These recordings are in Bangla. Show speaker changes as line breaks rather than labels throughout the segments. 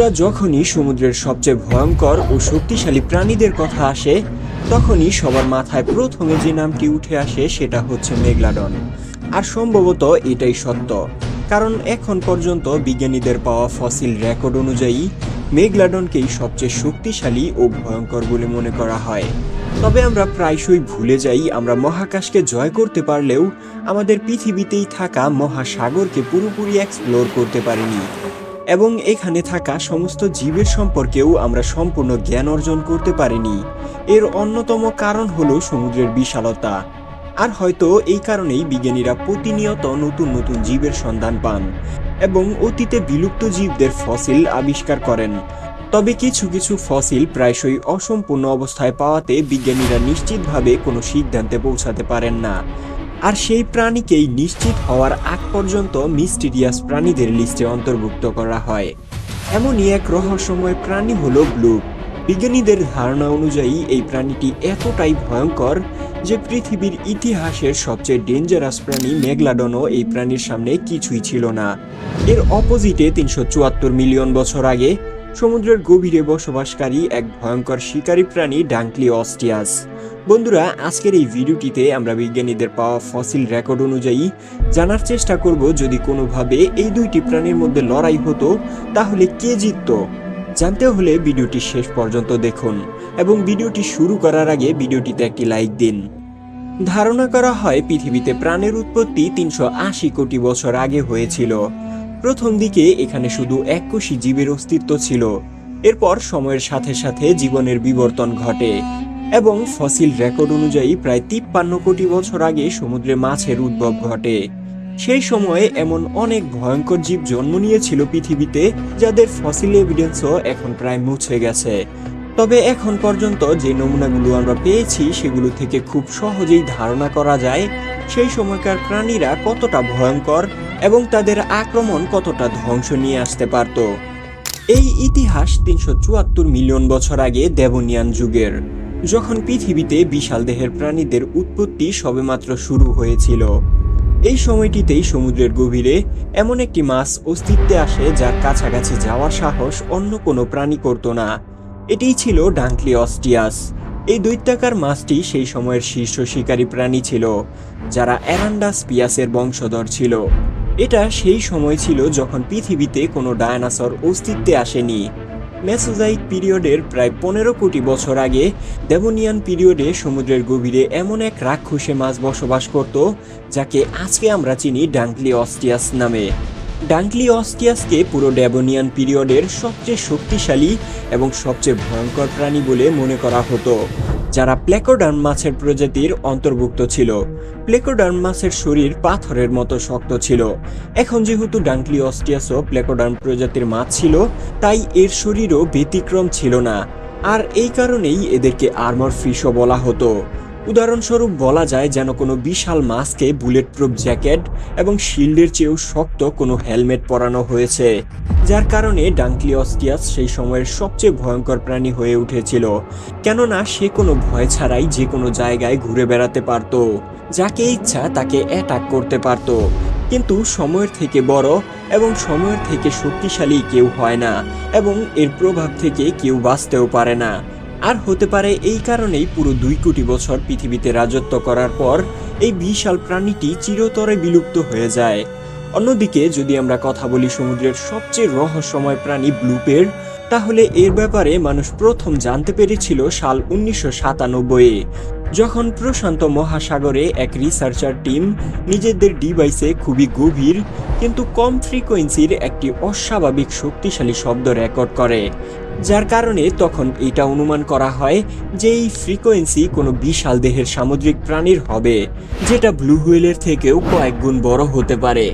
বন্ধুরা, যখনই সমুদ্রের সবচেয়ে ভয়ঙ্কর ও শক্তিশালী প্রাণীদের কথা আসে, তখনই সবার মাথায় প্রথমে যে নামটি উঠে আসে সেটা হচ্ছে মেঘলাডন। আর সম্ভবত এটাই সত্য, কারণ এখন পর্যন্ত বিজ্ঞানীদের পাওয়া ফসিল রেকর্ড অনুযায়ী মেঘলাডনকেই সবচেয়ে শক্তিশালী ও ভয়ঙ্কর বলে মনে করা হয়। তবে আমরা প্রায়শই ভুলে যাই, আমরা মহাকাশকে জয় করতে পারলেও আমাদের পৃথিবীতেই থাকা মহাসাগরকে পুরোপুরি এক্সপ্লোর করতে পারিনি। এবং এখানে থাকা সমস্ত জীবের সম্পর্কেও আমরা সম্পূর্ণ জ্ঞান অর্জন করতে পারিনি। এর অন্যতম কারণ হলো সমুদ্রের বিশালতা। আর হয়তো এই কারণেই বিজ্ঞানীরা প্রতিনিয়ত নতুন নতুন জীবের সন্ধান পান এবং অতীতে বিলুপ্ত জীবদের ফসিল আবিষ্কার করেন। তবে কিছু কিছু ফসিল প্রায়শই অসম্পূর্ণ অবস্থায় পাওয়াতে বিজ্ঞানীরা নিশ্চিতভাবে কোনো সিদ্ধান্তে পৌঁছাতে পারেন না। আর সেই প্রাণীকেই নিশ্চিত হওয়ার আগ পর্যন্ত মিস্টিরিয়াস প্রাণীদের লিস্টে অন্তর্ভুক্ত করা হয়। এমনই এক রহস্যময় প্রাণী হলো ব্লু। বিজ্ঞানীদের ধারণা অনুযায়ী এই প্রাণীটি এতটাই ভয়ঙ্কর যে পৃথিবীর ইতিহাসের সবচেয়ে ডেঞ্জারাস প্রাণী মেগলাডনও এই প্রাণীর সামনে কিছুই ছিল না। এর অপোজিটে তিনশো চুয়াত্তর মিলিয়ন বছর আগে সমুদ্রের গভীরে বসবাসকারী এক ভয়ঙ্কর শিকারী প্রাণী ডাঙ্কলি অস্টিয়াস। বন্ধুরা, আজকের এই ভিডিওটিতে আমরা বিজ্ঞানীদের পাওয়া ফসিল রেকর্ড অনুযায়ী জানার চেষ্টা করব যদি কোনোভাবে এই দুইটি প্রাণীর মধ্যে লড়াই হতো, তাহলে কে জিততো? জানতে হলে ভিডিওটি শেষ পর্যন্ত দেখুন এবং ভিডিওটি শুরু করার আগে ভিডিওটিতে একটি লাইক দিন। ধারণা করা হয় পৃথিবীতে প্রাণের উৎপত্তি তিনশো আশি কোটি বছর আগে হয়েছিল। প্রথম দিকে এখানে শুধু এককোষী জীবের অস্তিত্ব ছিল। এরপর সময়ের সাথে সাথে জীবনের বিবর্তন ঘটে। এবং ফসিল রেকর্ড অনুযায়ী প্রায় তিপ্পান্ন কোটি বছর আগে সমুদ্রে মাছের উদ্ভব ঘটে। সেই সময়ে এমন অনেক ভয়ঙ্কর জীব জন্ম নিয়েছিল পৃথিবীতে, যাদের ফসিল এভিডেন্সও এখন প্রায় মুছে গেছে। তবে এখন পর্যন্ত যে নমুনাগুলো আমরা পেয়েছি, সেগুলো থেকে খুব সহজেই ধারণা করা যায়, সেই সময়কার প্রাণীরা কতটা ভয়ঙ্কর এবং তাদের আক্রমণ কতটা ধ্বংস নিয়ে আসতে পারত। এই ইতিহাস তিনশো চুয়াত্তর মিলিয়ন বছর আগে দেবনিয়ান যুগের। যখন পৃথিবীতে বিশাল দেহের প্রাণীদের উৎপত্তি সবেমাত্র শুরু হয়েছিল। এই সময়টিতেই সমুদ্রের গভীরে এমন একটি মাছ অস্তিত্বে আসে যার কাছাকাছি যাওয়ার সাহস অন্য কোনো প্রাণী করত না। এটিই ছিল ডাঙ্কলি অস্টিয়াস এই দৈত্যাকার মাছটি সেই সময়ের শীর্ষ শিকারী প্রাণী ছিল, যারা অ্যারান্ডাস পিয়াসের বংশধর ছিল। এটা সেই সময় ছিল যখন পৃথিবীতে কোনো ডায়নাসর অস্তিত্বে আসেনি। মেসোজাইক পিরিয়ডের প্রায় পনেরো কোটি বছর আগে দেবনিয়ান পিরিয়ডে সমুদ্রের গভীরে এমন এক রাক্ষসে মাছ বসবাস করত, যাকে আজকে আমরা চিনি ডাংলি অস্টিয়াস নামে। ডাঙ্কলি অস্টিয়াসকে পুরো ডেবনিয়ান পিরিয়ডের সবচেয়ে শক্তিশালী এবং সবচেয়ে ভয়ঙ্কর প্রাণী বলে মনে করা হতো। যারা প্লেকোডার্ম মাছের প্রজাতির অন্তর্ভুক্ত ছিল। প্লেকোডার্ম মাছের শরীর পাথরের মতো শক্ত ছিল। এখন যেহেতু ডাঙ্কলি অস্টিয়াসও প্লেকোডার্ম প্রজাতির মাছ ছিল, তাই এর শরীরও ব্যতিক্রম ছিল না। আর এই কারণেই এদেরকে আর্মর ফিশও বলা হতো। উদাহরণস্বরূপ বলা যায় যেন কোনো বিশাল মাস্কে বুলেট প্রুফ জ্যাকেট এবং শিল্ডের চেয়েও শক্ত কোনো হেলমেট পরানো হয়েছে, যার কারণে ডাঙ্কলি অস্টিয়াস সেই সময়ের সবচেয়ে ভয়ঙ্কর প্রাণী হয়ে উঠেছিল, কেননা সে কোনো ভয় ছাড়াই যে কোনো জায়গায় ঘুরে বেড়াতে পারত, যাকে ইচ্ছা তাকে অ্যাটাক করতে পারত। কিন্তু সময়ের থেকে বড় এবং সময়ের থেকে শক্তিশালী কেউ হয় না এবং এর প্রভাব থেকে কেউ বাঁচতেও পারে না। আর হতে পারে এই কারণেই পুরো দুই কোটি বছর পৃথিবীতে রাজত্ব করার পর এই বিশাল প্রাণীটি চিরতরে বিলুপ্ত হয়ে যায়। অন্যদিকে যদি আমরা কথা বলি সমুদ্রের সবচেয়ে রহস্যময় প্রাণী ব্লুপের, তাহলে এর ব্যাপারে মানুষ প্রথম জানতে পেরেছিল সাল উনিশশো সাতানব্বইয়ে। যখন প্রশান্ত মহাসাগরে এক রিসার্চার টিম নিজেদের ডিভাইসে খুবই গভীর, কিন্তু কম ফ্রিকোয়েন্সির একটি অস্বাভাবিক শক্তিশালী শব্দ রেকর্ড করে, যার কারণে তখন এটা অনুমান করা হয় যে এই ফ্রিকোয়েন্সি কোনো বিশাল দেহের সামুদ্রিক প্রাণীর হবে, যেটা ব্লু হুইলের থেকেও কয়েক গুণ বড় হতে পারে।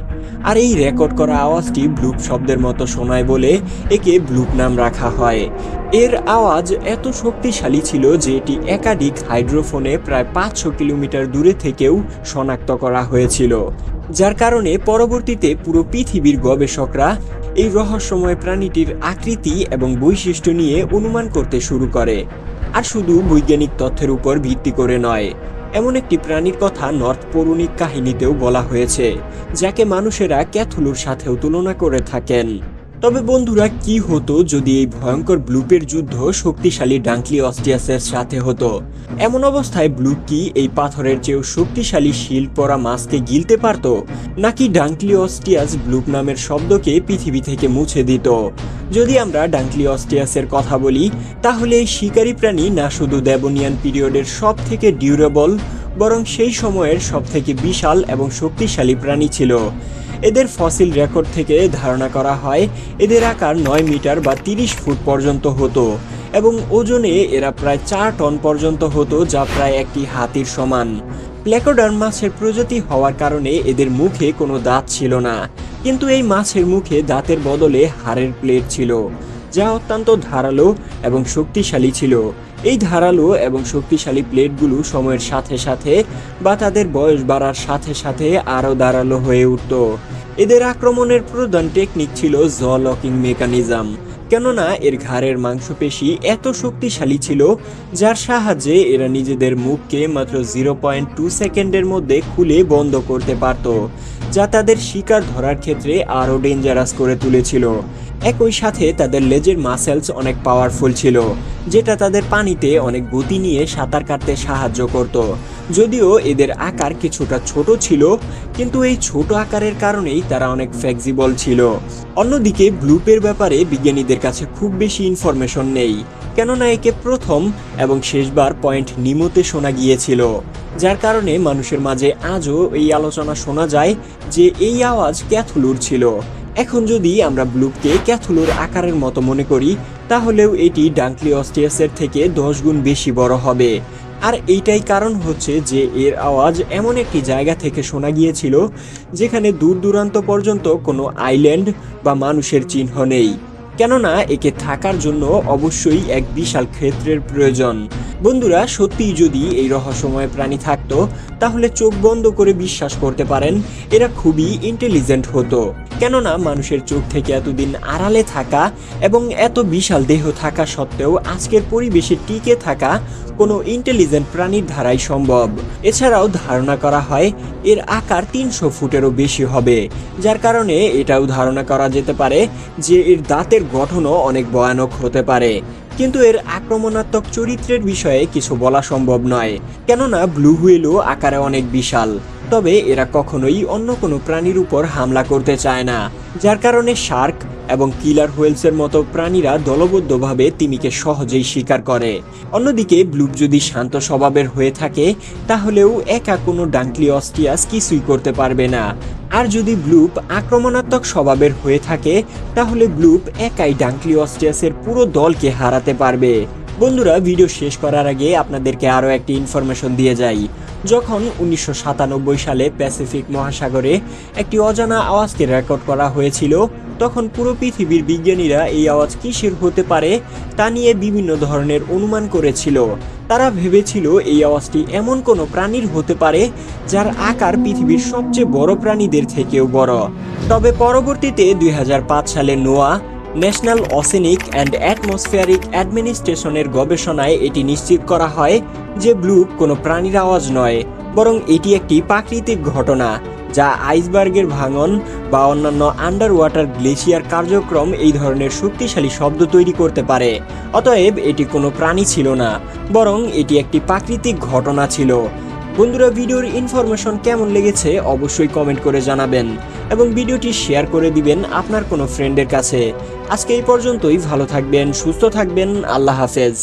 আর এই রেকর্ড করা আওয়াজটি ব্লুপ শব্দের মতো শোনায় বলে একে ব্লুপ নাম রাখা হয়। এর আওয়াজ এত শক্তিশালী ছিল যে এটি একাধিক হাইড্রোফোনে প্রায় পাঁচশো কিলোমিটার দূরে থেকেও শনাক্ত করা হয়েছিল। যার কারণে পরবর্তীতে পুরো পৃথিবীর গবেষকরা এই রহস্যময় প্রাণীটির আকৃতি এবং বৈশিষ্ট্য নিয়ে অনুমান করতে শুরু করে। আর শুধু বৈজ্ঞানিক তথ্যের উপর ভিত্তি করে নয় এমন একটি প্রাণীর কথা নর্থ পৌরাণিক কাহিনীতেও বলা হয়েছে, যাকে মানুষেরা ক্যাথুলুর সাথেও তুলনা করে থাকেন। তবে বন্ধুরা, কি হতো যদি এই ভয়ঙ্কর ব্লুপের যুদ্ধ শক্তিশালী ডাঙ্কলি অস্টিয়াসের সাথে হতো? এমন অবস্থায় ব্লুপ কি এই পাথরের চেয়েও শক্তিশালী শিল্ড পরা মাছকে গিলতে পারত? নাকি ডাঙ্কলি অস্টিয়াস ব্লুপ নামের শব্দকে পৃথিবী থেকে মুছে দিত? যদি আমরা ডাঙ্কলি অস্টিয়াসের কথা বলি, তাহলে এই শিকারী প্রাণী না শুধু দেবনিয়ান পিরিয়ডের সব থেকে ডিউরেবল, বরং সেই সময়ের সব থেকে বিশাল এবং শক্তিশালী প্রাণী ছিল। এদের ফসিল রেকর্ড থেকে ধারণা করা হয়, এদের আকার নয় মিটার বা তিরিশ ফুট পর্যন্ত হতো এবং ওজনে এরা প্রায় চার টন পর্যন্ত হতো, যা প্রায় একটি হাতির সমান। প্লেকোডার্ম মাছের প্রজাতি হওয়ার কারণে এদের মুখে কোনো দাঁত ছিল না, কিন্তু এই মাছের মুখে দাঁতের বদলে হাড়ের প্লেট ছিল, যা অত্যন্ত ধারালো এবং শক্তিশালী ছিল। এই ধারালো এবং শক্তিশালী প্লেটগুলো সময়ের সাথে সাথে বা তাদের বয়স বাড়ার সাথে সাথে আরও ধারালো হয়ে উঠত। এদের আক্রমণের প্রধান টেকনিক ছিল জ লকিং মেকানিজম কেননা এর ঘাড়ের মাংসপেশি এত শক্তিশালী ছিল, যার সাহায্যে এরা নিজেদের মুখকে মাত্র জিরো পয়েন্ট টু সেকেন্ডের মধ্যে খুলে বন্ধ করতে পারত। যা তাদের শিকার ধরার ক্ষেত্রে আরও ডেঞ্জারাস করে তুলেছিল। একই সাথে তাদের লেজের মাসেলস অনেক পাওয়ারফুল ছিল, যেটা তাদের পানিতে অনেক গতি নিয়ে সাঁতার কাটতে সাহায্য করত। যদিও এদের আকার কিছুটা ছোট ছিল, কিন্তু এই ছোট আকারের কারণেই তারা অনেক ফ্লেক্সিবল ছিল। অন্যদিকে ব্লুপের ব্যাপারে বিজ্ঞানীদের কাছে খুব বেশি ইনফরমেশন নেই। কেননা একে প্রথম এবং শেষবার পয়েন্ট নিমোতে শোনা গিয়েছিল, যার কারণে মানুষের মাঝে আজও এই আলোচনা শোনা যায় যে এই আওয়াজ ক্যাথুলুর ছিল। এখন যদি আমরা ব্লুপকে ক্যাথুলুর আকারের মতো মনে করি, তাহলেও এটি ডাঙ্কলি অস্টিয়াসের থেকে দশ গুণ বেশি বড় হবে। আর এইটাই কারণ হচ্ছে যে এর আওয়াজ এমন একটি জায়গা থেকে শোনা গিয়েছিল, যেখানে দূর দূরান্ত পর্যন্ত কোনো আইল্যান্ড বা মানুষের চিহ্ন নেই। কেননা একে থাকার জন্য অবশ্যই এক বিশাল ক্ষেত্রের প্রয়োজন। বন্ধুরা, সত্যিই যদি এই রহস্যময় প্রাণী থাকতো, তাহলে চোখ বন্ধ করে বিশ্বাস করতে পারেন, এরা খুবই ইন্টেলিজেন্ট হতো। কেননা মানুষের চোখ থেকে এতদিন আড়ালে থাকা এবং এত বিশাল দেহ থাকা সত্ত্বেও আজকের পরিবেশে টিকে থাকা কোনো ইন্টেলিজেন্ট প্রাণীর ধারাই সম্ভব। এছাড়াও ধারণা করা হয়, এর আকার তিনশো ফুটেরও বেশি হবে, যার কারণে এটাও ধারণা করা যেতে পারে যে এর দাঁতের গঠনও অনেক ভয়ানক হতে পারে। কিন্তু এর আক্রমণাত্মক চরিত্রের বিষয়ে কিছু বলা সম্ভব নয়। কেননা ব্লু হুইলও আকারে অনেক বিশাল। তবে এরা কখনোই অন্য কোনো প্রাণীর উপর হামলা করতে চায় না, যার কারণে শার্ক এবং কিলার হুয়েলসের মতো প্রাণীরা দলবদ্ধভাবে তিমিকে সহজেই শিকার করে। অন্যদিকে ব্লুপ যদি শান্ত স্বভাবের হয়ে থাকে, তাহলেও একা কোনো ডাঙ্কলি অস্টিয়াস কিছুই করতে পারবে না। আর যদি ব্লুপ আক্রমণাত্মক স্বভাবের হয়ে থাকে, তাহলে ব্লুপ একাই ডাঙ্কলি অস্টিয়াসের পুরো দলকে হারাতে পারবে। বন্ধুরা, ভিডিও শেষ করার আগে আপনাদেরকে আরও একটি ইনফরমেশন দিয়ে যাই। যখন উনিশশো সাতানব্বই সালে প্যাসিফিক মহাসাগরে একটি অজানা আওয়াজকে রেকর্ড করা হয়েছিল, তখন পুরো পৃথিবীর বিজ্ঞানীরা এই আওয়াজ কিসের হতে পারে তা নিয়ে বিভিন্ন ধরনের অনুমান করেছিল। তারা ভেবেছিল এই আওয়াজটি এমন কোনো প্রাণীর হতে পারে যার আকার পৃথিবীর সবচেয়ে বড় প্রাণীদের থেকেও বড়। তবে পরবর্তীতে দুই হাজার পাঁচ সালে NOAA National Oceanic and Atmospheric অ্যাডমিনিস্ট্রেশনের গবেষণায় এটি নিশ্চিত করা হয় যে ব্লুপ কোনো প্রাণীর আওয়াজ নয়, বরং এটি একটি প্রাকৃতিক ঘটনা, যা আইসবার্গের ভাঙন বা অন্যান্য আন্ডার ওয়াটার গ্লেশিয়ার কার্যক্রম এই ধরনের শক্তিশালী শব্দ তৈরি করতে পারে। অতএব এটি কোনো প্রাণী ছিল না, বরং এটি একটি প্রাকৃতিক ঘটনা ছিল। বন্ধুরা, ভিডিওর ইনফরমেশন কেমন লেগেছে অবশ্যই কমেন্ট করে জানাবেন এবং ভিডিওটি শেয়ার করে দিবেন আপনার কোনো ফ্রেন্ডের কাছে। আজকে এই পর্যন্তই, ভালো থাকবেন, সুস্থ থাকবেন, আল্লাহ হাফেজ।